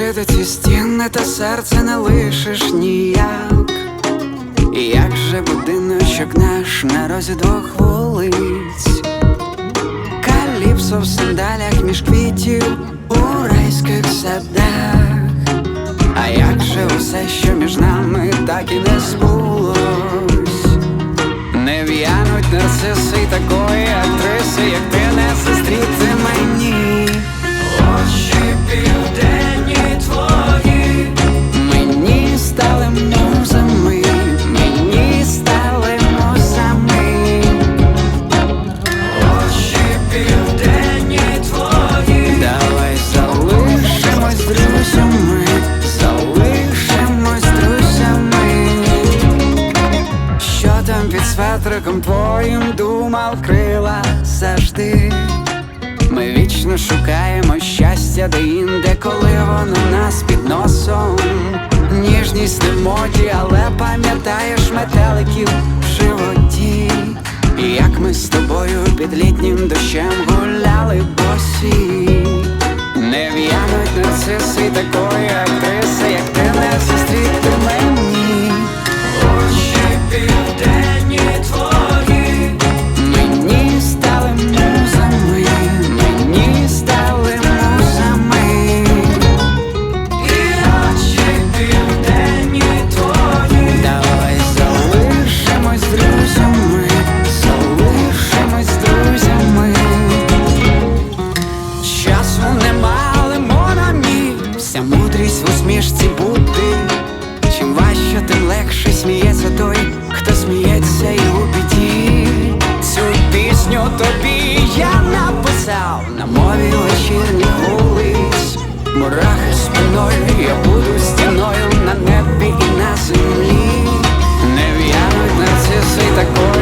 пошити ці стіни, та серце не лишиш ніяк. І Як же будиночок наш на розі двох вулиць, Каліпсо в сандалях між квітів у райських садах. А як же усе, що між нами так і не збулось? Не в'януть нарциси такої актриси, як ти не зустріти вічно шукаємо щастя де інде, коли воно нас під носом. Ніжність не в але пам'ятаєш метеликів в животі. І як ми з тобою під літнім дощем гуляли вечірніх вулиць. Мурахи спиною, я буду стіною на небі і на землі. Не в'януть нарциси такої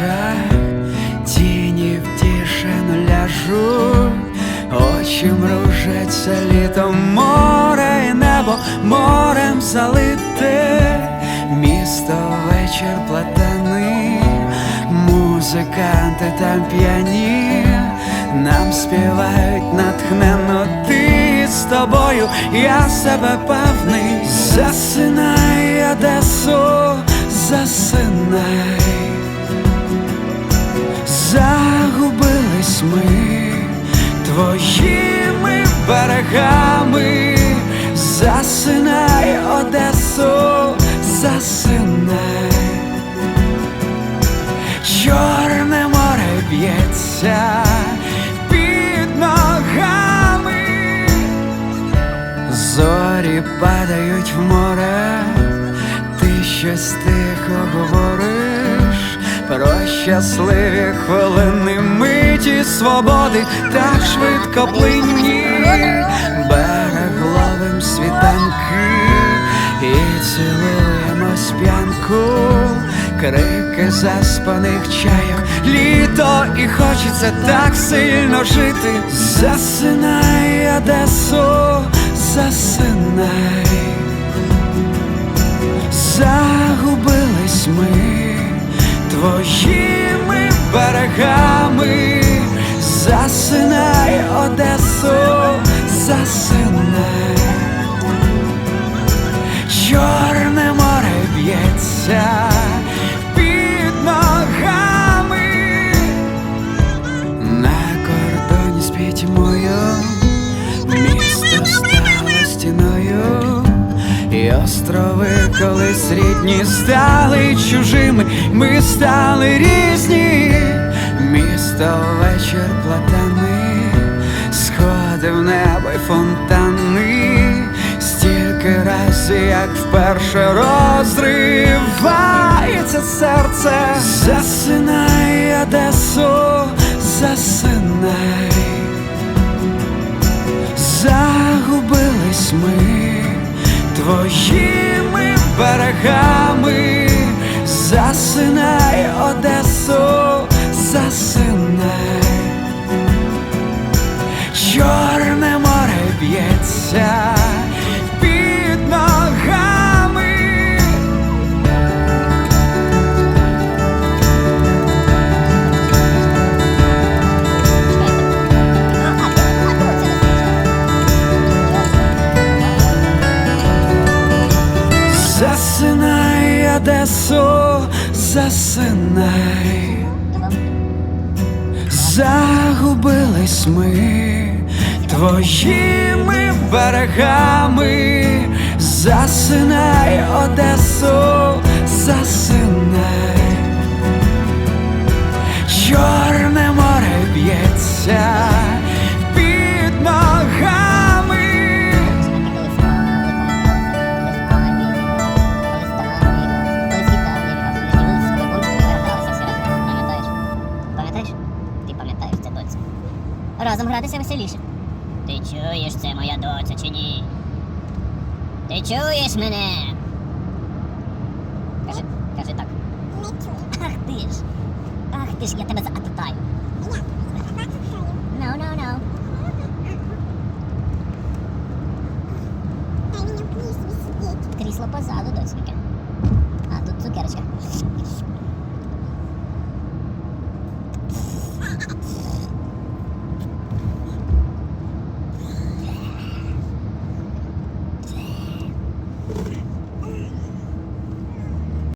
пляжах, тіні втішено ляжуть, очі мружаться літом море і небо морем залите, місто вечір платаний, музиканти там п'яні, нам співають натхненно ти з тобою, я себе певний, засинай, Одесо, засинай, загубились ми твоїми берегами, засинай, Одесо, засинай, чорне море б'ється під ногами. Зорі падають в море, ти щось тихо говориш про щасливі хвилини миті свободи, так швидко плинні, берег ловим світанки і цілуємо п'янку, крики заспаних чаяк, літо і хочеться так сильно жити. Засинай, Одесо, засинай, загубились ми твоїми берегами, засинай, Одесу, засинай, колись рідні стали чужими, ми стали різні, місто вечір платани, сходи в небо й фонтани, стільки разів, як вперше розривається серце, засинай, Одесо, берегами, засинай, Одесу, засинай, засинай. Загубились ми твоїми берегами, засинай, Одесу, засинай, Разом гратися веселіше. Ти чуєш це, моя доця, чи ні? Ти чуєш мене? Кажи, кажи так. Не чую. Ах ти ж. Ах ти ж, я тебе заатутаю. No, no, no.